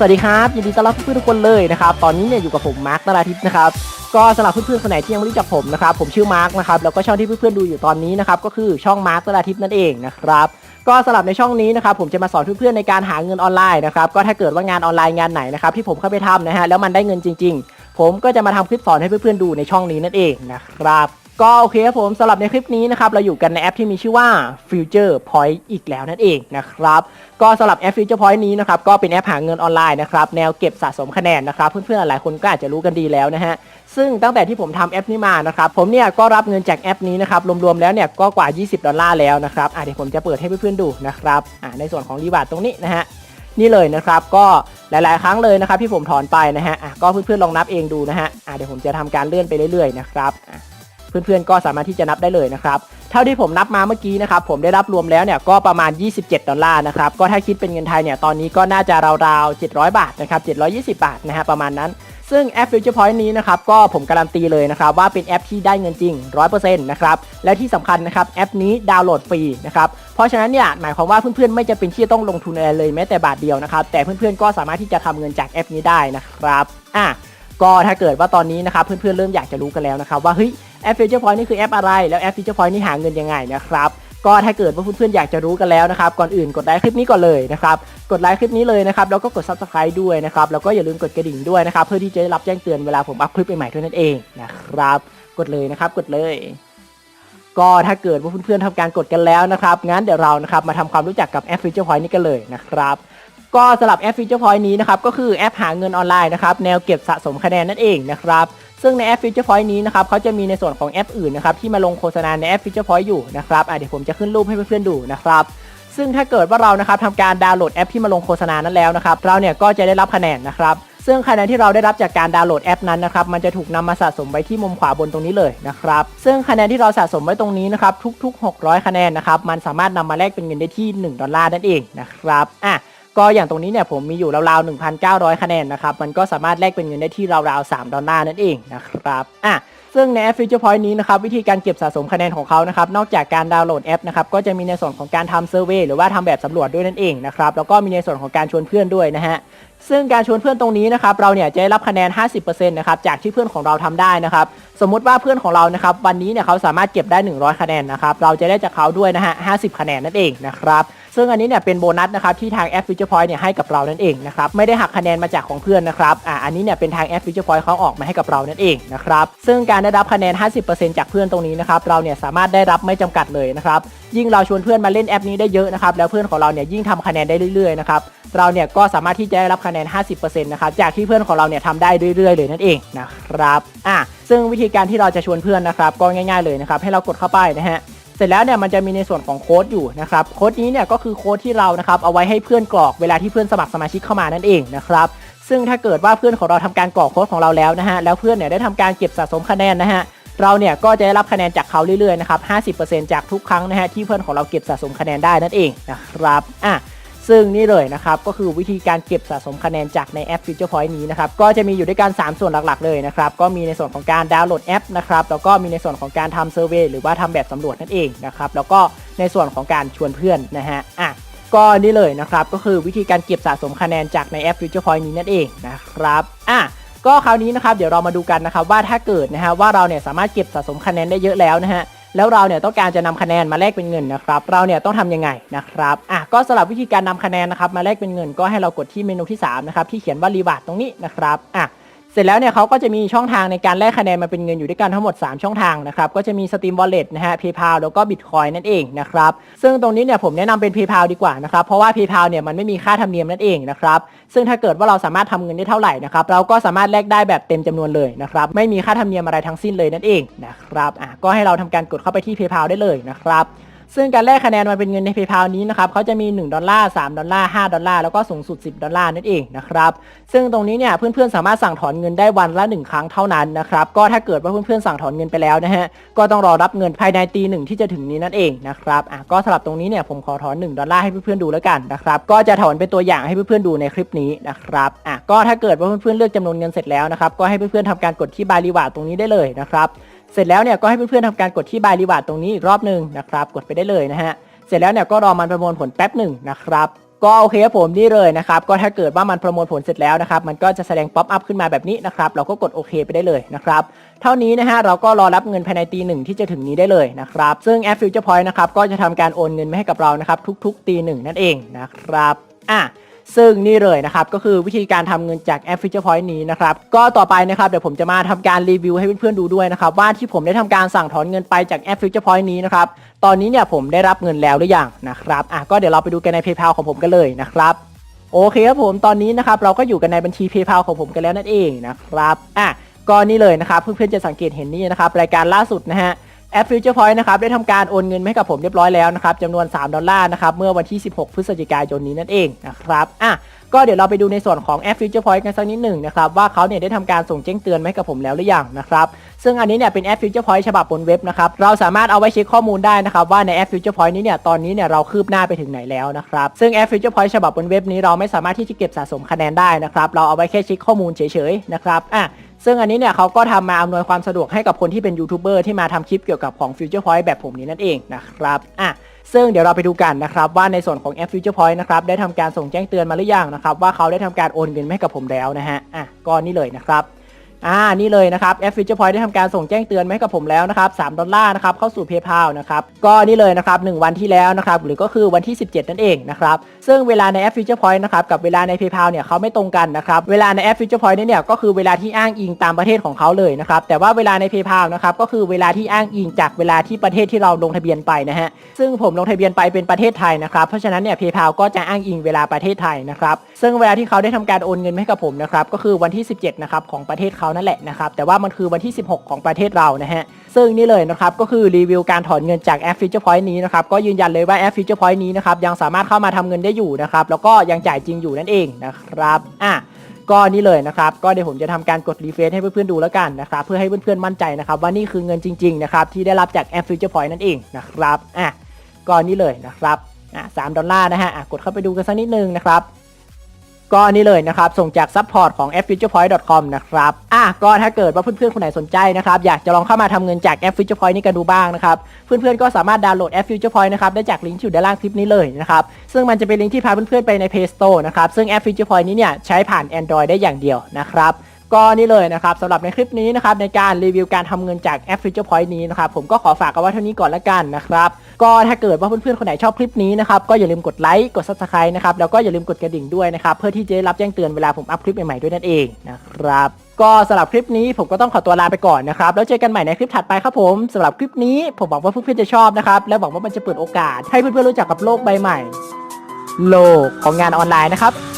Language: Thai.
สวัสดีครับยินดีต้อนรับเพื่อนๆทุกคนเลยนะครับตอนนี้เนี่ยอยู่กับผมมาร์คนราทิพย์นะครับก็สำหรับเพื่อนๆคนไหนที่ยังไม่รู้จักผมนะครับผมชื่อมาร์คนะครับแล้วก็ช่องที่เพื่อนๆดูอยู่ตอนนี้นะครับก็คือช่องมาร์คนราทิพย์นั่นเองนะครับก็สำหรับในช่องนี้นะครับผมจะมาสอนเพื่อนๆในการหาเงินออนไลน์นะครับก็ถ้าเกิดว่างานออนไลน์งานไหนนะครับที่ผมเข้าไปทำนะฮะแล้วมันได้เงินจริง ๆ ผมก็จะมาทำคลิปสอนให้เพื่อนๆดูในช่องนี้นั่นเองนะครับ ก็โอเคครับผมสำหรับในคลิปนี้นะครับ เราอยู่กันในแอปที่มีชื่อว่า Future Point อีกแล้วนั่นเองนะครับ ก็สำหรับแอป Future Point นี้นะครับ ก็เป็นแอปหาเงินออนไลน์นะครับ แนวเก็บสะสมคะแนนนะครับ เพื่อนๆหลายคนก็อาจจะรู้กันดีแล้วนะฮะซึ่งตั้งแต่ที่ผมทำแอปนี้มานะครับ ผมเนี่ยก็รับเงินจากแอปนี้นะครับ รวมๆแล้วเนี่ยก็กว่า 20 ดอลลาร์แล้วนะครับอะเดี๋ยวผมจะเปิดให้เพื่อนๆดูนะครับอะในส่วนของรีบาร์ตรงนี้นะฮะนี่เลยนะครับก็หลาย ๆ ครั้งเลยนะครับที่ผมถอนไปนะฮะอะก็เพื่อนๆลองนับเองดูนะฮะอะเดี๋ยวผมจะทำการเลื่อนไปเรื่อยๆนะครับอะ เพื่อนๆก็สามารถที่จะนับได้เลยนะครับเท่าที่ผมนับมาเมื่อกี้นะครับผมได้รับรวมแล้วเนี่ยก็ประมาณ 27 ดอลลาร์นะครับก็ถ้าคิดเป็นเงินไทยเนี่ยตอนนี้ก็น่าจะราวๆ 700 บาทนะครับ720 บาทนะฮะประมาณนั้นซึ่งแอป Future Point นี้นะครับก็ผมการันตีเลยนะครับว่าเป็นแอปที่ได้เงินจริง 100%นะครับและที่สำคัญนะครับแอปนี้ดาวน์โหลดฟรีนะครับเพราะฉะนั้นเนี่ยหมายความว่าเพื่อนๆไม่จำเป็นที่ต้องลงทุนอะไรเลยแม้แต่บาทเดียวนะครับแต่เพื่อนๆก็สามารถที่จะทำเงินจากแอปนี้ได้นะครับอะก็ถ้าเกิดว่าตอนนี้นะครับเพื่อนๆเริ่มอยากจะรู้กันแล้วนะครับว่าเฮ้ย แอป Future Point นี่คือแอปอะไร แล้วแอป Future Point นี่หาเงินยังไงนะครับก็ถ้าเกิดว่าเพื่อนๆอยากจะรู้กันแล้วนะครับ ก่อนอื่นกดไลค์คลิปนี้ก่อนเลยนะครับ กดไลค์คลิปนี้เลยนะครับ แล้วก็กด subscribe ด้วยนะครับ แล้วก็อย่าลืมกดกระดิ่งด้วยนะครับ เพื่อที่จะได้รับแจ้งเตือนเวลาผมอัพคลิปใหม่ๆด้วยนั่นเองนะครับ กดเลยนะครับกดเลย ก็ถ้าเกิดว่าเพื่อนๆทำการกดกันแล้วนะครับ งั้นเดี๋ยวเรานะครับมาทำความรู้จักกับแอป Future Point นี้กันเลยนะครับก็สำหรับแอป Future Point นี้นะครับก็คือแอปหาเงินออนไลน์นะครับแนวเก็บสะสมคะแนนนั่นเองนะครับ ซึ่งในแอป Future Point นี้นะครับเขาจะมีในส่วนของแอปอื่นนะครับที่มาลงโฆษณาในแอป Future Point อยู่นะครับอะเดี๋ยวผมจะขึ้นรูปให้เพื่อนๆดูนะครับซึ่งถ้าเกิดว่าเรานะครับทำการดาวน์โหลดแอปที่มาลงโฆษณานั้นแล้วนะครับเราเนี่ยก็จะได้รับคะแนนนะครับซึ่งคะแนนที่เราได้รับจากการดาวน์โหลดแอปนั้นนะครับมันจะถูกนำมาสะสมไว้ที่มุมขวาบนตรงนี้เลยนะครับซึ่งคะแนนที่เราสะสมไว้ตรงนี้นะครับทุกๆ 600 คะแนนนะครับมันสามารถนำมาแลกเป็นเงินได้ที่ 1 ดอลลาร์นั่นเองนะครับอะ ก็อย่างตรงนี้เนี่ยผมมีอยู่ราวๆ 1,900 คะแนนนะครับ มันก็สามารถแลกเป็นเงินได้ที่ราวๆ 3 ดอลลาร์นั่นเองนะครับ อะ ซึ่งในแอป Future Point นี้นะครับ วิธีการเก็บสะสมคะแนนของเขานะครับ นอกจากการดาวน์โหลดแอปนะครับ ก็จะมีในส่วนของการทำเซอร์เวยหรือว่าทำแบบสำรวจด้วยนั่นเองนะครับ แล้วก็มีในส่วนของการชวนเพื่อนด้วยนะฮะซึ่งการชวนเพื่อนตรงนี้นะครับเราเนี่ยจะได้รับคะแนน 50%นะครับจากที่เพื่อนของเราทำได้นะครับสมมุติว่าเพื่อนของเรานะครับวันนี้เนี่ยเขาสามารถเก็บได้ 100 คะแนนนะครับเราจะได้จากเขาด้วยนะฮะ 50 คะแนนนั่นเองนะครับ ซึ่งอันนี้เนี่ยเป็นโบนัสนะครับที่ทางแอป Future Point เนี่ยให้กับเรานั่นเองนะครับไม่ได้หักคะแนนมาจากของเพื่อนนะครับอ่าอันนี้เนี่ยเป็นทางแอป Future Point เขาออกมาให้กับเรานั่นเองนะครับซึ่งการได้รับคะแนน 50%จากเพื่อนตรงนี้นะครับเราเนี่ยสามารถได้รับไม่จำกัดเลยนะครับยิ่งเราชวนเพื่อนมาเล่นแอปนี้ได้เยอะนะครับแล้วเพื่อนของเราเนี่ยยิ่งทำคะแนนได้เรื่อยๆนะครับเราเนี่ยก็สามารถที่จะได้รับคะแนน 50%นะครับจากที่เพื่อนของเราเนี่ยทำได้เรื่อยๆ เลยนั่นเองนะครับอะซึ่งวิธีการที่เราจะชวนเพื่อนนะครับก็ง่าย ๆเลยนะครับให้เรากดเข้าไปนะฮะ เสร็จแล้วเนี่ยมันจะมีในส่วนของโค้ดอยู่นะครับโค้ดนี้เนี่ยก็คือโค้ดที่เรานะครับเอาไว้ให้เพื่อนกรอกเวลาที่เพื่อนสมัครสมาชิกเข้ามานั่นเองนะครับซึ่งถ้าเกิดว่าเพื่อนของเราทำการกรอกโค้ดของเราแล้วนะฮะแล้วเพื่อนเนี่ยได้ทำการเก็บสะสมคะแนนนะฮะเราเนี่ยก็จะได้รับคะแนนจากเขาเรื่อยๆนะครับ 50%จากทุกครั้งนะฮะที่เพื่อนของเราเก็บสะสมคะแนนได้นั่นเองนะครับอะ ซึ่งนี่เลยนะครับ ก็คือวิธีการเก็บสะสมคะแนนจากในแอป Future Point นี้นะครับ ก็จะมีอยู่ด้วยกัน 3 ส่วนหลักๆ เลยนะครับ ก็มีในส่วนของการดาวน์โหลดแอปนะครับ แล้วก็มีในส่วนของการทำเซอร์เวยหรือว่าทำแบบสำรวจนั่นเองนะครับ แล้วก็ในส่วนของการชวนเพื่อนนะฮะ อะก็นี่เลยนะครับ ก็คือวิธีการเก็บสะสมคะแนนจากในแอป Future Point นี้นั่นเองนะครับ อะก็คราวนี้นะครับ เดี๋ยวเรามาดูกันนะครับว่าถ้าเกิดนะฮะว่าเราเนี่ยสามารถเก็บสะสมคะแนนได้เยอะแล้วนะฮะ แล้วเราเนี่ยต้องการจะนำคะแนนมาแลกเป็นเงินนะครับ เราเนี่ยต้องทำยังไงนะครับอะก็สำหรับวิธีการนำคะแนนนะครับมาแลกเป็นเงินก็ให้เรากดที่เมนูที่3นะครับที่เขียนว่ารีวาร์ดตรงนี้นะครับอะ เสร็จแล้วเนี่ยเขาก็จะมีช่องทางในการแลกคะแนนมาเป็นเงินอยู่ด้วยกันทั้งหมด 3 ช่องทางนะครับก็จะมี Steam Wallet นะฮะ PayPal แล้วก็ Bitcoin นั่นเองนะครับซึ่งตรงนี้เนี่ยผมแนะนำเป็น PayPal ดีกว่านะครับเพราะว่า PayPal เนี่ยมันไม่มีค่าธรรมเนียมนั่นเองนะครับซึ่งถ้าเกิดว่าเราสามารถทำเงินได้เท่าไหร่นะครับเราก็สามารถแลกได้แบบเต็มจำนวนเลยนะครับไม่มีค่าธรรมเนียมอะไรทั้งสิ้นเลยนั่นเองนะครับอะก็ให้เราทำการกดเข้าไปที่ PayPal ได้เลยนะครับ ซึ่งการแลกคะแนนมาเป็นเงินใน PayPal นี้นะครับเขาจะมี 1 ดอลลาร์ 3 ดอลลาร์ 5 ดอลลาร์ แล้วก็สูงสุด 10 ดอลลาร์นั่นเองนะครับ ซึ่งตรงนี้เนี่ยเพื่อนๆสามารถสั่งถอนเงินได้วันละ 1 ครั้งเท่านั้นนะครับ ก็ถ้าเกิดว่าเพื่อนๆสั่งถอนเงินไปแล้วนะฮะ ก็ต้องรอรับเงินภายในตีหนึ่งที่จะถึงนี้นั่นเองนะครับ อะก็สำหรับตรงนี้เนี่ยผมขอถอน 1 ดอลลาร์ให้เพื่อนๆดูแล้วกันนะครับ ก็จะถอนเป็นตัวอย่างให้เพื่อนๆดูในคลิปนี้นะครับ อะก็ถ้าเกิดว่าเพื่อนๆเลือกจำนวนเงินเสร็จแล้วนะครับ ก็ให้เพื่อนๆทำการกดที่บาริวาตรงนี้ได้เลยนะครับ เสร็จแล้วเนี่ยก็ให้เพื่อนๆทำการกดที่บาริวาตตรงนี้อีกรอบหนึ่งนะครับ กดไปได้เลยนะฮะ เสร็จแล้วเนี่ยก็รอมันประมวลผลแป๊บหนึ่งนะครับก็โอเคครับผมนี่เลยนะครับก็ถ้าเกิดว่ามันประมวลผลเสร็จแล้วนะครับมันก็จะแสดงป๊อปอัพขึ้นมาแบบนี้นะครับเราก็กดโอเคไปได้เลยนะครับเท่านี้นะฮะเราก็รอรับเงินภายในตีหนึ่งที่จะถึงนี้ได้เลยนะครับซึ่งแอป Future Point นะครับก็จะทำการโอนเงินมาให้กับเรานะครับทุกๆตีหนึ่งนั่นเองนะครับอะ ซึ่งนี่เลยนะครับ ก็คือวิธีการทำเงินจากแอป Future Point นี้นะครับ ก็ต่อไปนะครับเดี๋ยวผมจะมาทำการรีวิวให้เพื่อนๆดูด้วยนะครับ ว่าที่ผมได้ทำการสั่งถอนเงินไปจากแอป Future Point นี้นะครับ ตอนนี้เนี่ยผมได้รับเงินแล้วหรือยังนะครับอะก็เดี๋ยวเราไปดูกันใน PayPal ของผมกันเลยนะครับโอเคครับผมตอนนี้นะครับเราก็อยู่กันในบัญชี PayPal ของผมกันแล้วนั่นเองนะครับอะก็นี่เลยนะครับเพื่อนๆจะสังเกตเห็นนี่นะครับรายการล่าสุดนะฮะ แอป Future Point นะครับได้ทำการโอนเงินให้กับผมเรียบร้อยแล้วนะครับจำนวน 3 ดอลลาร์นะครับเมื่อวันที่ 16 พฤศจิกายนนี้นั่นเองนะครับอะก็เดี๋ยวเราไปดูในส่วนของแอป Future Point กันสักนิดหนึ่งนะครับว่าเขาเนี่ยได้ทำการส่งแจ้งเตือนให้กับผมแล้วหรือยังนะครับซึ่งอันนี้เนี่ยเป็นแอป Future Point ฉบับบนเว็บนะครับเราสามารถเอาไว้เช็คข้อมูลได้นะครับว่าในแอป Future Point นี้เนี่ยตอนนี้เนี่ยเราคืบหน้าไปถึงไหนแล้วนะครับซึ่งแอป Future Point ฉบับบนเว็บนี้เราไม่สามารถที่จะเก็บสะสมคะแนนได้นะครับเราเอาไว้แค่เช็คข้อมูลเฉยๆนะครับอะ ซึ่งอันนี้เนี่ยเขาก็ทำมาอำนวยความสะดวกให้กับคนที่เป็นยูทูบเบอร์ที่มาทำคลิปเกี่ยวกับของ Future Point แบบผมนี้นั่นเองนะครับอะซึ่งเดี๋ยวเราไปดูกันนะครับว่าในส่วนของแอป Future Point นะครับได้ทำการส่งแจ้งเตือนมาหรือยังนะครับว่าเขาได้ทำการโอนเงินมาให้กับผมแล้วนะฮะอะก็นี่เลยนะครับ อ่า นี่เลยนะครับแอป Future Point ได้ทำการส่งแจ้งเตือนมาให้กับผมแล้วนะครับ3ดอลลาร์นะครับเข้าสู่ PayPal นะครับ ก็นี่เลยนะครับ1วันที่แล้วนะครับ หรือก็คือวันที่ 17 นั่นเองนะครับ ซึ่งเวลาในแอป Future Point นะครับกับเวลาใน PayPal เนี่ยเขาไม่ตรงกันนะครับ เวลาในแอป Future Point เนี่ยก็คือเวลาที่อ้างอิงตามประเทศของเขาเลยนะครับ แต่ว่าเวลาใน PayPal นะครับก็คือเวลาที่อ้างอิงจากเวลาที่ประเทศที่เราลงทะเบียนไปนะฮะ ซึ่งผมลงทะเบียนไปเป็นประเทศไทยนะครับ เพราะฉะนั้นเนี่ย PayPal ก็จะอ้างอิงเวลาประเทศไทยนะครับ ซึ่งเวลาที่เขาได้ทำการโอนเงินให้กับผมนะครับก็คือวันที่ 17นะครับของประเทศเขานั่นแหละนะครับ แต่ว่ามันคือวันที่ 16 ของประเทศเรานะฮะ ซึ่งนี่เลยนะครับ ก็คือรีวิวการถอนเงินจากแอป Future Point นี้นะครับ ก็ยืนยันเลยว่าแอป Future Point นี้นะครับ ยังสามารถเข้ามาทำเงินได้อยู่นะครับ แล้วก็ยังจ่ายจริงอยู่นั่นเองนะครับ อะก็นี่เลยนะครับ ก็เดี๋ยวผมจะทำการกดรีเฟรชให้เพื่อนๆดูแล้วกันนะครับ เพื่อให้เพื่อนๆมั่นใจนะครับว่านี่คือเงินจริงๆนะครับที่ได้รับจากแอป Future Point นั่นเองนะครับ อะก็นี่เลยนะครับ อะสามดอลลาร์นะฮะอะกดเข้าไปดูกันสักนิดนึงนะครับ ก็นี่เลยนะครับ ส่งจากซัพพอร์ตของ a p p futurepoint.com นะครับ อะก็ถ้าเกิดว่าเพื่อนๆ คนไหนสนใจนะครับ อยากจะลองเข้ามาทำเงินจากแอป Future Point นี้กันดูบ้างนะครับ เพื่อนๆ ก็สามารถดาวน์โหลดแอป Future Point นะครับ ได้จากลิงก์ที่อยู่ด้านล่างคลิปนี้เลยนะครับ ซึ่งมันจะเป็นลิงก์ที่พาเพื่อนๆ ไปใน Play Store นะครับ ซึ่งแอป Future Point นี้เนี่ยใช้ผ่าน Android ได้อย่างเดียวนะครับก็นี่เลยนะครับสำหรับในคลิปนี้นะครับในการรีวิวการทำเงินจากแอป Future Point นี้นะครับผมก็ขอฝากเอาไว้เท่านี้ก่อนละกันนะครับ ก็ถ้าเกิดว่าเพื่อนๆคนไหนชอบคลิปนี้นะครับก็อย่าลืมกดไลค์กด Subscribe นะครับแล้วก็อย่าลืมกดกระดิ่งด้วยนะครับเพื่อที่จะได้รับแจ้งเตือนเวลาผมอัพคลิปใหม่ๆด้วยนั่นเองนะครับก็สำหรับคลิปนี้ผมก็ต้องขอตัวลาไปก่อนนะครับแล้วเจอกันใหม่ในคลิปถัดไปครับผมสำหรับคลิปนี้ผมหวังว่าเพื่อนๆจะชอบนะครับและหวังว่ามันจะเปิดโอกาสให้เพื่อนๆรู้จักกับโลกใบใหม่ โลกของงานออนไลน์นะครับ